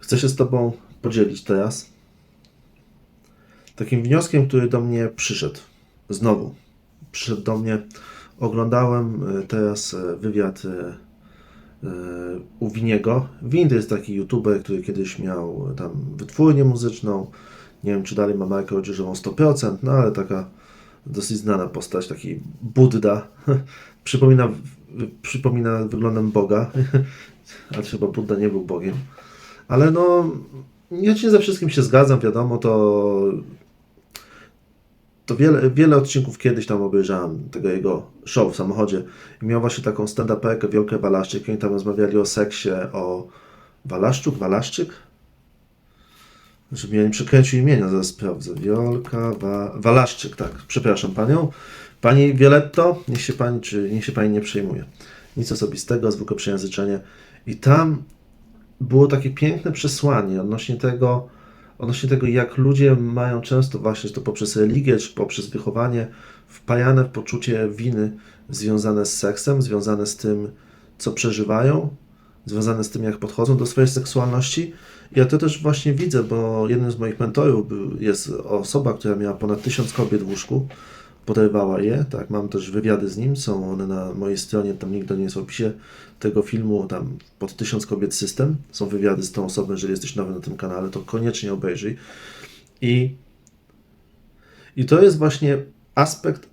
chcę się z Tobą podzielić teraz takim wnioskiem, który do mnie przyszedł. Znowu. Przyszedł do mnie. Oglądałem e, teraz e, wywiad e, u Winiego. Win to jest taki youtuber, który kiedyś miał tam wytwórnię muzyczną. Nie wiem, czy dalej ma markę odzieżową 100%, no ale taka dosyć znana postać, taki Budda. przypomina, przypomina wyglądem Boga, ale chyba Budda nie był Bogiem. Ale no, nie nie ze wszystkim się zgadzam, wiadomo, to to wiele, wiele odcinków kiedyś tam obejrzałem tego jego show w samochodzie i miał właśnie taką stand-uperkę Wielkę Walaszczyk i oni tam rozmawiali o seksie, o Walaszczuk, Walaszczyk? Żeby ja nie przekręcił imienia, zaraz sprawdzę. Wiolka Wa... Walaszczyk, tak. Przepraszam Panią. Pani Violetto, niech się Pani, czy niech się Pani nie przejmuje. Nic osobistego, zwykłe przejęzyczenie. I tam było takie piękne przesłanie odnośnie tego, odnośnie tego, jak ludzie mają często właśnie, to poprzez religię, czy poprzez wychowanie, wpajane w poczucie winy związane z seksem, związane z tym, co przeżywają, związane z tym, jak podchodzą do swojej seksualności. Ja to też właśnie widzę, bo jednym z moich mentorów jest osoba, która miała ponad tysiąc kobiet w łóżku, porywała je, tak, mam też wywiady z nim, są one na mojej stronie, tam nigdy nie jest w opisie tego filmu, tam pod tysiąc kobiet system, są wywiady z tą osobą, jeżeli jesteś nowy na tym kanale, to koniecznie obejrzyj. I, i to jest właśnie aspekt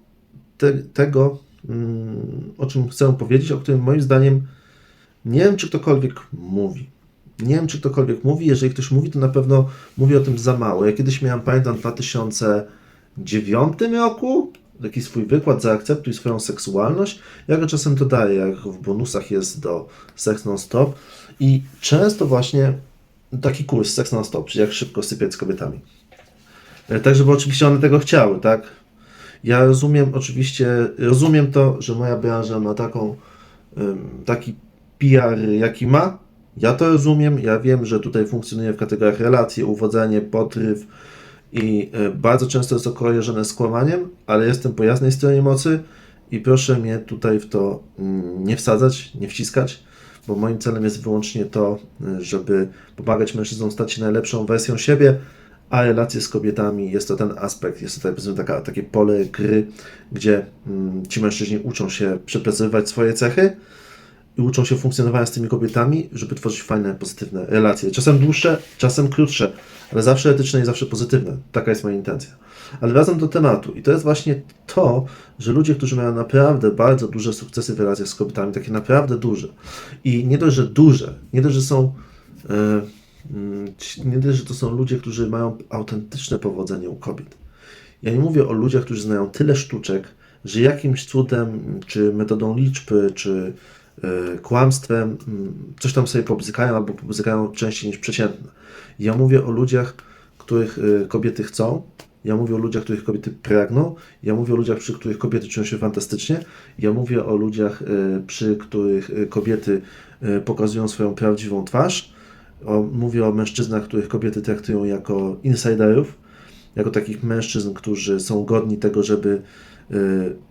te, tego, mm, o czym chcę powiedzieć, o którym moim zdaniem nie wiem, czy ktokolwiek mówi. Nie wiem, czy ktokolwiek mówi. Jeżeli ktoś mówi, to na pewno mówi o tym za mało. Ja kiedyś miałem, pamiętam, 2000 dziewiątym roku taki swój wykład Zaakceptuj swoją seksualność. Ja go czasem dodaję, jak w bonusach jest do Sex Non-Stop. I często właśnie taki kurs Sex Non-Stop, czyli jak szybko sypieć z kobietami. E, tak, żeby oczywiście one tego chciały, tak? Ja rozumiem oczywiście, rozumiem to, że moja branża ma taką, taki PR, jaki ma. Ja to rozumiem, ja wiem, że tutaj funkcjonuje w kategoriach relacje, uwodzenie, potryw, i y, bardzo często jest to kojarzone z kłamaniem, ale jestem po jasnej stronie mocy i proszę mnie tutaj w to mm, nie wsadzać, nie wciskać, bo moim celem jest wyłącznie to, y, żeby pomagać mężczyznom stać się najlepszą wersją siebie, a relacje z kobietami jest to ten aspekt, jest to tak, powiedzmy taka, takie pole gry, gdzie mm, ci mężczyźni uczą się przepracowywać swoje cechy i uczą się funkcjonowania z tymi kobietami, żeby tworzyć fajne, pozytywne relacje. Czasem dłuższe, czasem krótsze, ale zawsze etyczne i zawsze pozytywne. Taka jest moja intencja. Ale wracam do tematu i to jest właśnie to, że ludzie, którzy mają naprawdę bardzo duże sukcesy w relacjach z kobietami, takie naprawdę duże i nie dość, że duże, nie dość, że są ci- nie dość, że to są ludzie, którzy mają autentyczne powodzenie u kobiet. Ja nie mówię o ludziach, którzy znają tyle sztuczek, że jakimś cudem, czy metodą liczby, czy kłamstwem, mm, coś tam sobie pobzykają albo pobzykają częściej niż przeciętne. Ja mówię o ludziach, których e, kobiety chcą, ja mówię o ludziach, których kobiety pragną, ja mówię o ludziach, przy których kobiety czują się fantastycznie, ja mówię o ludziach, e, przy których kobiety pokazują swoją prawdziwą twarz, o, mówię o mężczyznach, których kobiety traktują jako insiderów, jako takich mężczyzn, którzy są godni tego, żeby y,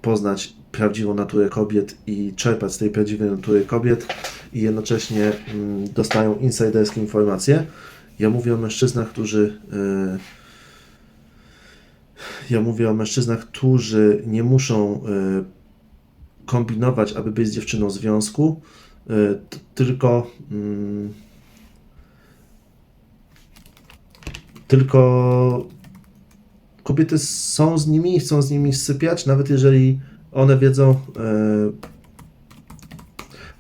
poznać prawdziwą naturę kobiet i czerpać z tej prawdziwej natury kobiet i jednocześnie mm, dostają insiderskie informacje. Ja mówię o mężczyznach, którzy y, ja mówię o mężczyznach, którzy nie muszą y, kombinować, aby być z dziewczyną w związku, t- tylko mm, tylko kobiety są z nimi chcą z nimi sypiać, nawet jeżeli one wiedzą, e,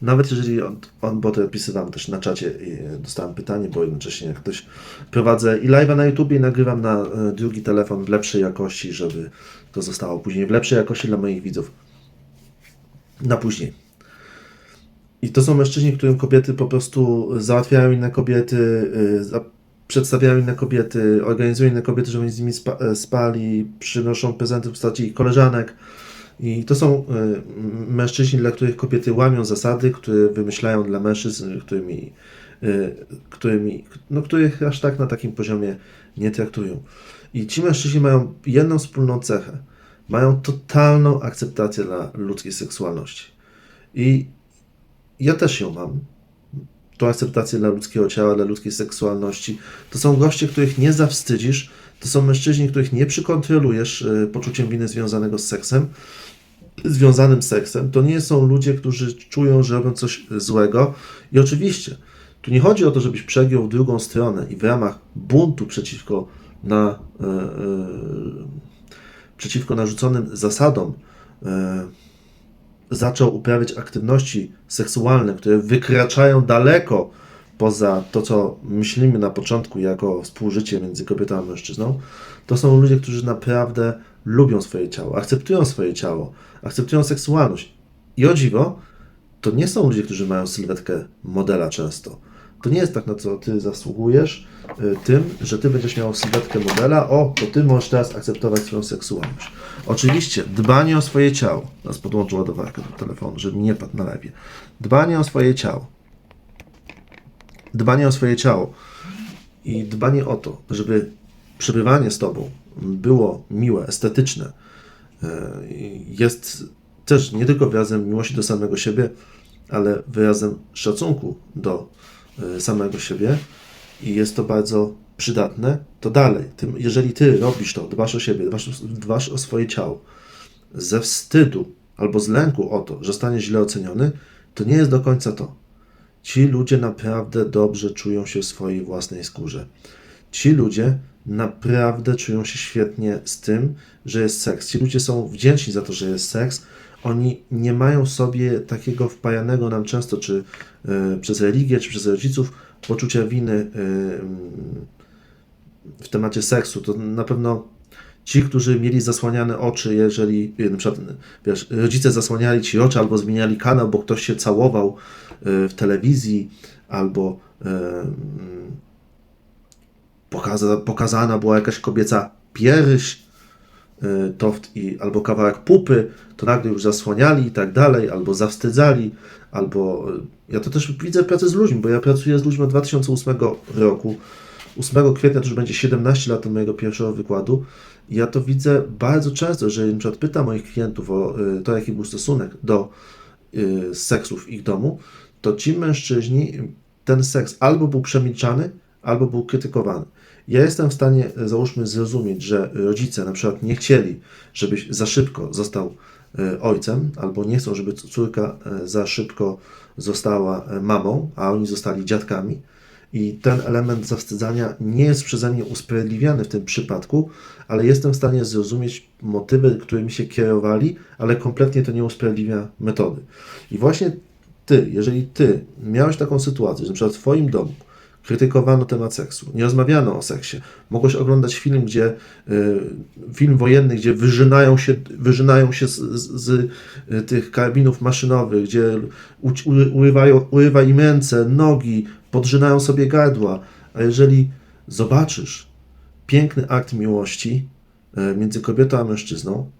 nawet jeżeli on, on, bo to opisywałem też na czacie i e, dostałem pytanie, bo jednocześnie jak ktoś prowadzę i live'a na YouTube i nagrywam na e, drugi telefon w lepszej jakości, żeby to zostało później w lepszej jakości dla moich widzów. Na później. I to są mężczyźni, którym kobiety po prostu załatwiają inne kobiety, za- przedstawiają inne kobiety, organizują inne kobiety, żeby z nimi spa, e, spali, przynoszą prezenty w postaci ich koleżanek. I to są m- mężczyźni, dla których kobiety łamią zasady, które wymyślają dla mężczyzn, którymi, y, którymi, no, których aż tak na takim poziomie nie traktują. I ci mężczyźni mają jedną wspólną cechę. Mają totalną akceptację dla ludzkiej seksualności. I ja też ją mam. tą akceptację dla ludzkiego ciała, dla ludzkiej seksualności. To są goście, których nie zawstydzisz, to są mężczyźni, których nie przykontrolujesz y, poczuciem winy związanego z seksem, związanym z seksem. To nie są ludzie, którzy czują, że robią coś złego. I oczywiście, tu nie chodzi o to, żebyś przegiął w drugą stronę i w ramach buntu przeciwko na, e, przeciwko narzuconym zasadom e, zaczął uprawiać aktywności seksualne, które wykraczają daleko poza to, co myślimy na początku jako współżycie między kobietą a mężczyzną, to są ludzie, którzy naprawdę lubią swoje ciało, akceptują swoje ciało, akceptują seksualność. I o dziwo, to nie są ludzie, którzy mają sylwetkę modela często. To nie jest tak, na co ty zasługujesz y, tym, że ty będziesz miał sylwetkę modela, o, to ty możesz teraz akceptować swoją seksualność. Oczywiście, dbanie o swoje ciało, teraz podłączę ładowarkę do telefonu, żeby nie padł na lewie. Dbanie o swoje ciało. Dbanie o swoje ciało i dbanie o to, żeby przebywanie z tobą było miłe, estetyczne, y, jest też nie tylko wyrazem miłości do samego siebie, ale wyrazem szacunku do y, samego siebie i jest to bardzo przydatne, to dalej, tym, jeżeli ty robisz to, dbasz o siebie, dbasz, dbasz o swoje ciało ze wstydu albo z lęku o to, że stanie źle oceniony, to nie jest do końca to. Ci ludzie naprawdę dobrze czują się w swojej własnej skórze. Ci ludzie naprawdę czują się świetnie z tym, że jest seks. Ci ludzie są wdzięczni za to, że jest seks. Oni nie mają sobie takiego wpajanego nam często, czy y, przez religię, czy przez rodziców, poczucia winy y, w temacie seksu. To na pewno ci, którzy mieli zasłaniane oczy, jeżeli y, na przykład wiesz, rodzice zasłaniali ci oczy albo zmieniali kanał, bo ktoś się całował y, w telewizji, albo y, pokaza, pokazana była jakaś kobieca pierś, toft i, albo kawałek pupy, to nagle już zasłaniali i tak dalej, albo zawstydzali, albo ja to też widzę w pracy z ludźmi, bo ja pracuję z ludźmi od 2008 roku. 8 kwietnia to już będzie 17 lat od mojego pierwszego wykładu. Ja to widzę bardzo często, że na przykład pytam moich klientów o y, to, jaki był stosunek do y, seksu w ich domu, to ci mężczyźni, ten seks albo był przemilczany, albo był krytykowany. Ja jestem w stanie, e, załóżmy, zrozumieć, że rodzice na przykład nie chcieli, żebyś za szybko został ojcem, albo nie chcą, żeby córka za szybko została mamą, a oni zostali dziadkami. I ten element zawstydzania nie jest przeze mnie usprawiedliwiany w tym przypadku, ale jestem w stanie zrozumieć motywy, którymi się kierowali, ale kompletnie to nie usprawiedliwia metody. I właśnie ty, jeżeli ty miałeś taką sytuację, że na przykład w twoim domu krytykowano temat seksu, nie rozmawiano o seksie, mogłeś oglądać film, gdzie y, film wojenny, gdzie wyżynają się, wyżynają się z, z, z y, tych karabinów maszynowych, gdzie urywają, urywa im ręce, nogi, podrzynają sobie gardła, a jeżeli zobaczysz piękny akt miłości y, między kobietą a mężczyzną,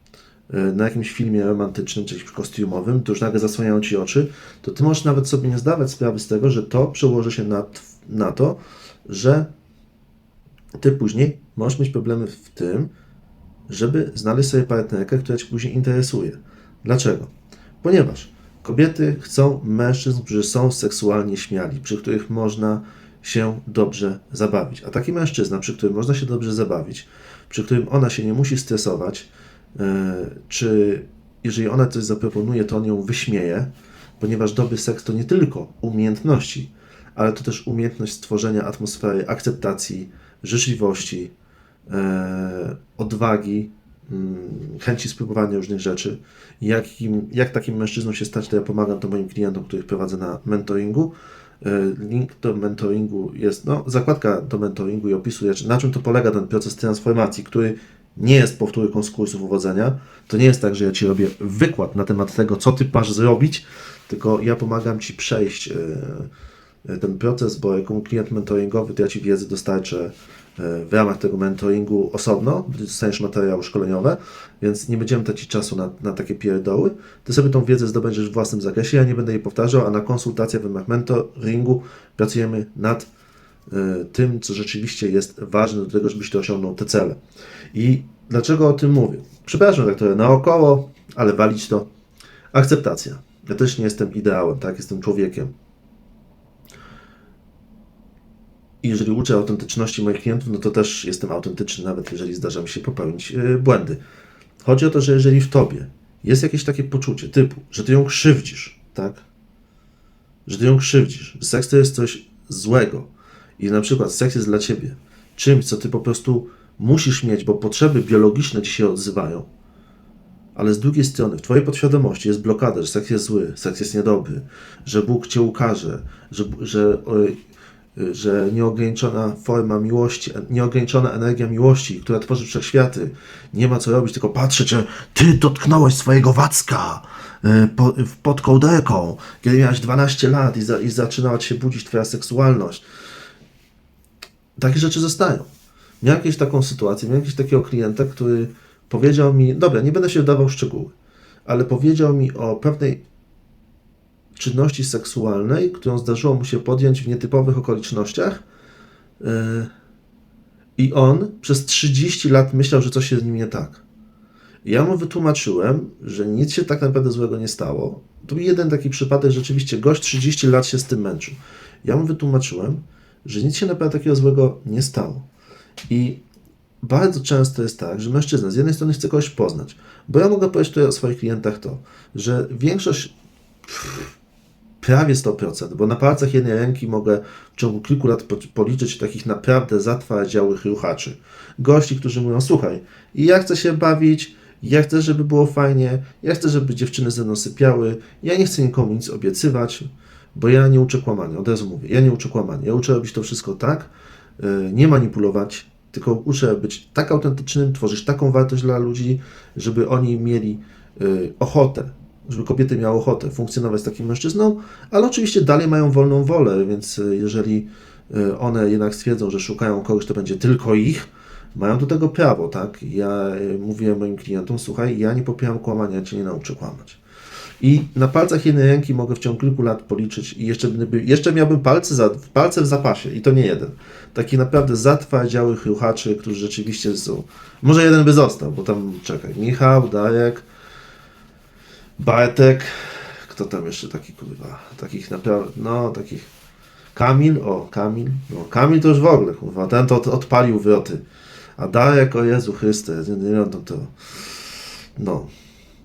y, na jakimś filmie romantycznym czy kostiumowym, to już nagle zasłaniają ci oczy, to ty możesz nawet sobie nie zdawać sprawy z tego, że to przełoży się na, na to, że ty później możesz mieć problemy w tym, żeby znaleźć sobie partnerkę, która cię później interesuje. Dlaczego? Ponieważ kobiety chcą mężczyzn, którzy są seksualnie śmiali, przy których można się dobrze zabawić. A taki mężczyzna, przy którym można się dobrze zabawić, przy którym ona się nie musi stresować, yy, czy jeżeli ona coś zaproponuje, to on ją wyśmieje, ponieważ dobry seks to nie tylko umiejętności, ale to też umiejętność stworzenia atmosfery akceptacji, życzliwości, e, odwagi, chęci spróbowania różnych rzeczy. Jak takim mężczyzną się stać, to ja pomagam to moim klientom, których prowadzę na mentoringu. E, Link do mentoringu jest, no, zakładka do mentoringu i opisuje, czy- na czym to polega ten proces transformacji, który nie jest powtórką z kursów uwodzenia. To nie jest tak, że ja Ci robię wykład na temat tego, co Ty masz zrobić, tylko ja pomagam Ci przejść e, ten proces, bo jako klient mentoringowy, to ja Ci wiedzę dostarczę e, w ramach tego mentoringu osobno, dostaniesz materiały szkoleniowe, więc nie będziemy tracić czasu na, na takie pierdoły. Ty sobie tą wiedzę zdobędziesz w własnym zakresie, ja nie będę jej powtarzał, a na konsultacjach w ramach mentoringu pracujemy nad e, tym, co rzeczywiście jest ważne do tego, żebyś ty osiągnął te cele. I dlaczego o tym mówię? Przepraszam tak naokoło, ale walić to. Akceptacja. Ja też nie jestem ideałem, tak? Jestem człowiekiem. I jeżeli uczę autentyczności moich klientów, no to też jestem autentyczny, nawet jeżeli zdarza mi się popełnić yy, błędy. Chodzi o to, że jeżeli w tobie jest jakieś takie poczucie typu, że ty ją krzywdzisz, tak? Że ty ją krzywdzisz, że seks to jest coś złego i na przykład seks jest dla ciebie czymś, co ty po prostu musisz mieć, bo potrzeby biologiczne ci się odzywają, ale z drugiej strony w twojej podświadomości jest blokada, że seks jest zły, seks jest niedobry, że Bóg cię ukaże, że, że, e, że nieograniczona forma miłości, nieograniczona energia miłości, która tworzy wszechświaty, nie ma co robić, tylko patrzeć, że ty dotknąłeś swojego wacka w- pod kołderką, kiedy miałeś 12 lat i, za, i zaczynała się budzić twoja seksualność. Takie rzeczy zostają. Miałem jakąś taką sytuację, miałem jakiegoś takiego klienta, który powiedział mi, dobra, nie będę się wdawał w szczegóły, ale powiedział mi o pewnej czynności seksualnej, którą zdarzyło mu się podjąć w nietypowych okolicznościach. Yy, I on przez 30 lat myślał, że coś się z nim nie tak. Ja mu wytłumaczyłem, że nic się tak naprawdę złego nie stało. To był jeden taki przypadek, rzeczywiście gość 30 lat się z tym męczył. Ja mu wytłumaczyłem, że nic się naprawdę takiego złego nie stało. I bardzo często jest tak, że mężczyzna z jednej strony chce kogoś poznać, bo ja mogę powiedzieć tutaj o swoich klientach to, że większość, prawie 100%, bo na palcach jednej ręki mogę w ciągu kilku lat po- policzyć takich naprawdę zatwardziałych ruchaczy. Gości, którzy mówią, słuchaj, ja chcę się bawić, ja chcę, żeby było fajnie, ja chcę, żeby dziewczyny ze mną sypiały, ja nie chcę nikomu nic obiecywać, bo ja nie uczę kłamania, od razu mówię, ja nie uczę kłamania, ja uczę robić to wszystko tak, yy, nie manipulować, tylko uczę być tak autentycznym, tworzyć taką wartość dla ludzi, żeby oni mieli yy, ochotę, żeby kobiety miały ochotę funkcjonować z takim mężczyzną, ale oczywiście dalej mają wolną wolę, więc yy, jeżeli yy, one jednak stwierdzą, że szukają kogoś, kto będzie tylko ich, mają do tego prawo, tak? Ja yy, mówię moim klientom, słuchaj, ja nie popieram kłamania, cię nie nauczę kłamać. I na palcach jednej ręki mogę w ciągu kilku lat policzyć i jeszcze, jeszcze miałbym palce, za, palce w zapasie i to nie jeden. Takich naprawdę zatwardziałych ruchaczy, którzy rzeczywiście są. Może jeden by został, bo tam czekaj, Michał, Darek, Bartek, kto tam jeszcze taki kurwa, takich naprawdę, no takich. Kamil, o Kamil, no Kamil to już w ogóle kurwa, ten to od, odpalił wroty. A Darek, o Jezu Chryste, nie, nie, no to, no.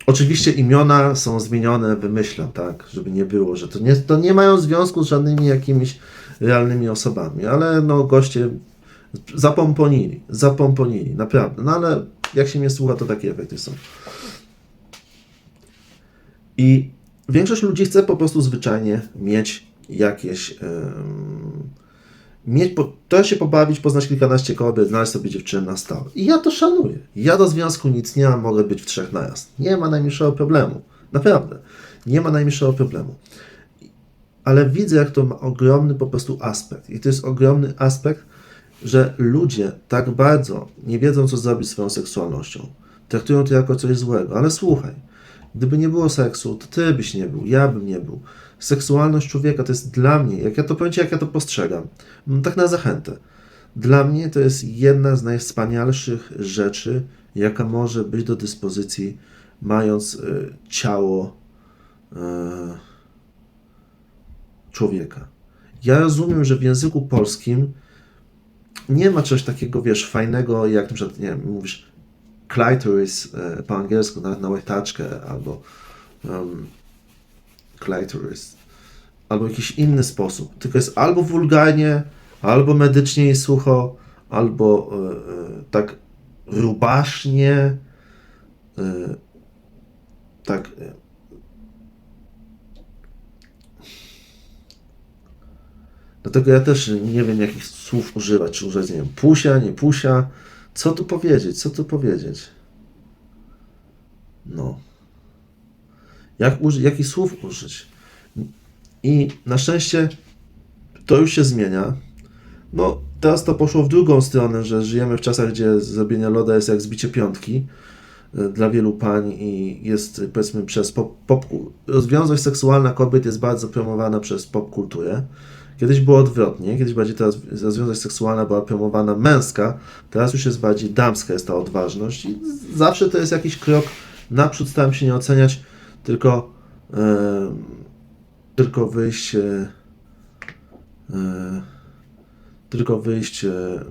Oczywiście imiona są zmienione, wymyślam, tak, żeby nie było, że to nie, to nie mają związku z żadnymi jakimiś realnymi osobami, ale no goście zapomponili, zapomponili, naprawdę. No ale jak się mnie słucha, to takie efekty są. I większość ludzi chce po prostu zwyczajnie mieć jakieś. em, mieć, po, to się pobawić, poznać kilkanaście kobiet, znaleźć sobie dziewczynę na stałe. I ja to szanuję. Ja do związku nic nie mam, mogę być w trzech najazd. Nie ma najmniejszego problemu. Naprawdę. Nie ma najmniejszego problemu. Ale widzę, jak to ma ogromny po prostu aspekt. I to jest ogromny aspekt, że ludzie tak bardzo nie wiedzą, co zrobić swoją seksualnością. Traktują to jako coś złego. Ale słuchaj, gdyby nie było seksu, to ty byś nie był, ja bym nie był. Seksualność człowieka to jest dla mnie, jak ja to powiem ci, jak ja to postrzegam, mm, tak na zachętę. Dla mnie to jest jedna z najwspanialszych rzeczy, jaka może być do dyspozycji, mając y, ciało y, człowieka. Ja rozumiem, że w języku polskim nie ma czegoś takiego, wiesz, fajnego, jak na przykład, nie wiem, mówisz clitoris e, po angielsku, nawet na łechtaczkę, albo um, clitoris, albo jakiś inny sposób. Tylko jest albo wulgarnie, albo medycznie i sucho, albo e, e, tak rubasznie, tak Dlatego ja też nie wiem, jakich słów używać. Czy używać, nie wiem, pusia, nie pusia. Co tu powiedzieć? Co tu powiedzieć? No. Jak jakich słów użyć? I na szczęście to już się zmienia. No, teraz to poszło w drugą stronę, że żyjemy w czasach, gdzie zrobienie loda jest jak zbicie piątki e, dla wielu pań i jest powiedzmy przez pop, pop rozwiązłość seksualna kobiet jest bardzo promowana przez popkulturę. Kiedyś było odwrotnie, kiedyś bardziej ta rozwiązłość seksualna była promowana męska, teraz już jest bardziej damska jest ta odważność i zawsze to jest jakiś krok naprzód, staram się nie oceniać, tylko e, tylko wyjść e, e, tylko wyjść e,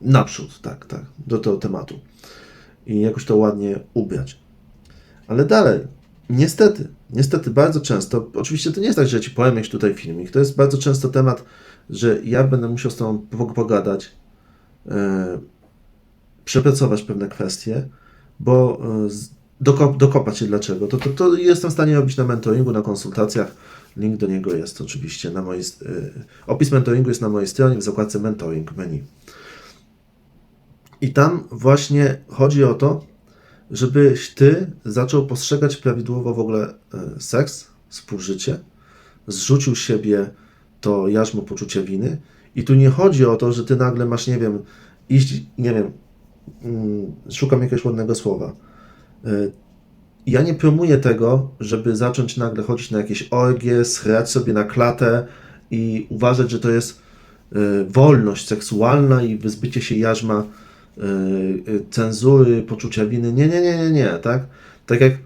naprzód, tak, tak, do tego tematu i jakoś to ładnie ubrać. Ale dalej, niestety, niestety bardzo często, oczywiście to nie jest tak, że ja ci powiem jakiś tutaj filmik, to jest bardzo często temat, że ja będę musiał z tobą po- pogadać, e, przepracować pewne kwestie, bo dokop, dokopać się dlaczego. To, to, to jestem w stanie robić na mentoringu, na konsultacjach. Link do niego jest oczywiście na mojej. e, opis mentoringu jest na mojej stronie w zakładce mentoring menu. I tam właśnie chodzi o to, żebyś ty zaczął postrzegać prawidłowo w ogóle e, seks, współżycie, zrzucił siebie to jarzmo poczucia winy. I tu nie chodzi o to, że ty nagle masz, nie wiem, iść, nie wiem, mm, szukam jakiegoś ładnego słowa. Y, Ja nie promuję tego, żeby zacząć nagle chodzić na jakieś orgie, schrać sobie na klatę i uważać, że to jest y, wolność seksualna i wyzbycie się jarzma cenzury, poczucia winy. Nie, nie, nie, nie, nie, tak? Tak jak y,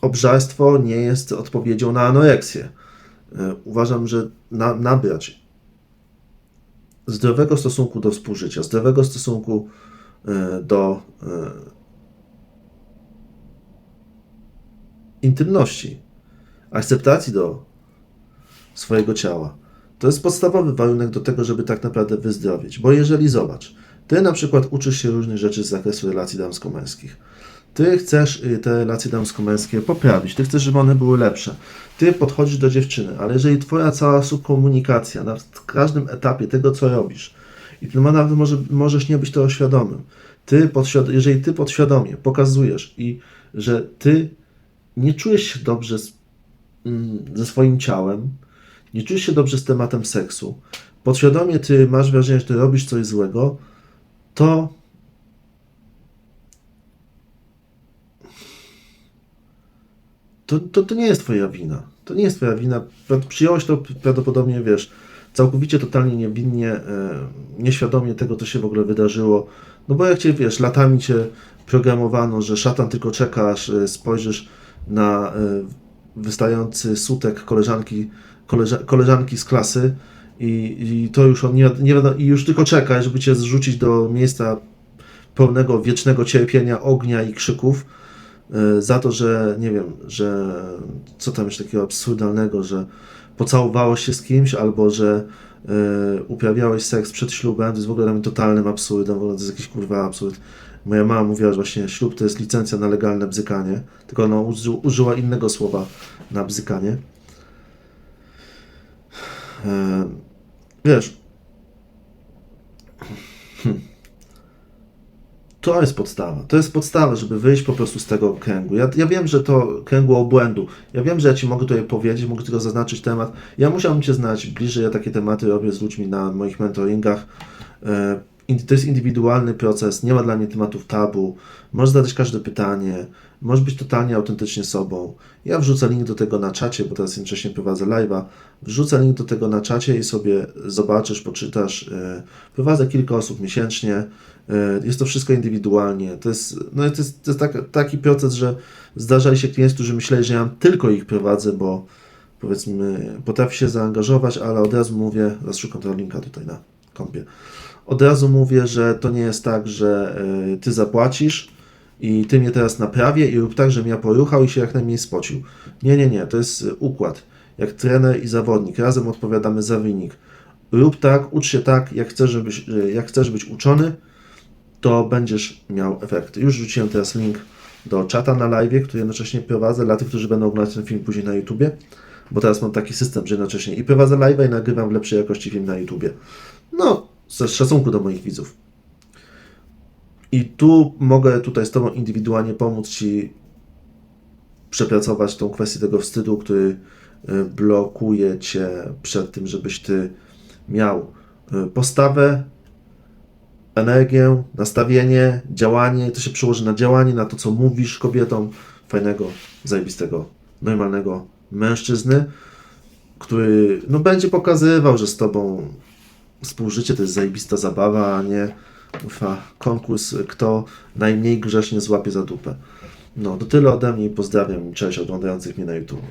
obżarstwo nie jest odpowiedzią na anoreksję. Y, Uważam, że na, nabrać zdrowego stosunku do współżycia, zdrowego stosunku y, do y, intymności, akceptacji do swojego ciała. To jest podstawowy warunek do tego, żeby tak naprawdę wyzdrowieć. Bo jeżeli zobacz, ty na przykład uczysz się różnych rzeczy z zakresu relacji damsko-męskich. Ty chcesz y, te relacje damsko-męskie poprawić, ty chcesz, żeby one były lepsze. Ty podchodzisz do dziewczyny, ale jeżeli twoja cała subkomunikacja na każdym etapie tego, co robisz, i ty nawet może, możesz nie być tego świadomym, ty podświad- jeżeli ty podświadomie pokazujesz i że ty nie czujesz się dobrze z, mm, ze swoim ciałem, nie czujesz się dobrze z tematem seksu, podświadomie ty masz wrażenie, że ty robisz coś złego, to to, to, to nie jest twoja wina. To nie jest twoja wina. Przyjąłeś to prawdopodobnie, wiesz, całkowicie, totalnie niewinnie, e, nieświadomie tego, co się w ogóle wydarzyło. No bo jak cię, wiesz, latami cię programowano, że szatan tylko czeka, aż e, spojrzysz na e, wystający sutek koleżanki, koleża, koleżanki z klasy i, i to już on nie, nie wiadomo, i już tylko czeka, żeby cię zrzucić do miejsca pełnego wiecznego cierpienia, ognia i krzyków e, za to, że nie wiem, że co tam jeszcze takiego absurdalnego, że pocałowałeś się z kimś albo że e, uprawiałeś seks przed ślubem, to jest w ogóle dla mnie totalnym absurdem, w ogóle to jest jakiś kurwa absurd. Moja mama mówiła, że właśnie ślub to jest licencja na legalne bzykanie, tylko ona uży, użyła innego słowa na bzykanie. E, wiesz, to jest podstawa. To jest podstawa, żeby wyjść po prostu z tego kręgu. Ja, ja wiem, że to kręgu obłędu. Ja wiem, że ja Ci mogę tutaj powiedzieć, mogę tylko zaznaczyć temat. Ja musiałbym Cię znać bliżej. Ja takie tematy robię z ludźmi na moich mentoringach. To jest indywidualny proces, nie ma dla mnie tematów tabu. Możesz zadać każde pytanie, możesz być totalnie autentycznie sobą. Ja wrzucę link do tego na czacie, bo teraz jednocześnie prowadzę live'a. Wrzucę link do tego na czacie i sobie zobaczysz, poczytasz. E, Prowadzę kilka osób miesięcznie. E, Jest to wszystko indywidualnie. To jest, no to jest, to jest tak, taki proces, że zdarzali się klienci, którzy myśleli, że ja tylko ich prowadzę, bo powiedzmy potrafię się zaangażować, ale od razu mówię, zaraz szukam tego linka tutaj na kompie. Od razu mówię, że to nie jest tak, że e, ty zapłacisz i ty mnie teraz naprawię i rób tak, żebym ja poruchał i się jak najmniej spocił. Nie, nie, nie, to jest e, układ. Jak trener i zawodnik, razem odpowiadamy za wynik. Rób tak, ucz się tak, jak chcesz, żebyś, e, jak chcesz być uczony, to będziesz miał efekty. Już rzuciłem teraz link do czata na live, który jednocześnie prowadzę dla tych, którzy będą oglądać ten film później na YouTubie, bo teraz mam taki system, że jednocześnie i prowadzę live i nagrywam w lepszej jakości film na YouTubie. No, ze szacunku do moich widzów. I tu mogę tutaj z Tobą indywidualnie pomóc Ci przepracować tą kwestię tego wstydu, który y, blokuje Cię przed tym, żebyś Ty miał y, postawę, energię, nastawienie, działanie, to się przełoży na działanie, na to, co mówisz kobietom, fajnego, zajebistego, normalnego mężczyzny, który no, będzie pokazywał, że z tobą współżycie to jest zajebista zabawa, a nie ufa, konkurs, kto najmniej grzecznie złapie za dupę. No, to tyle ode mnie i pozdrawiam. Cześć oglądających mnie na YouTube.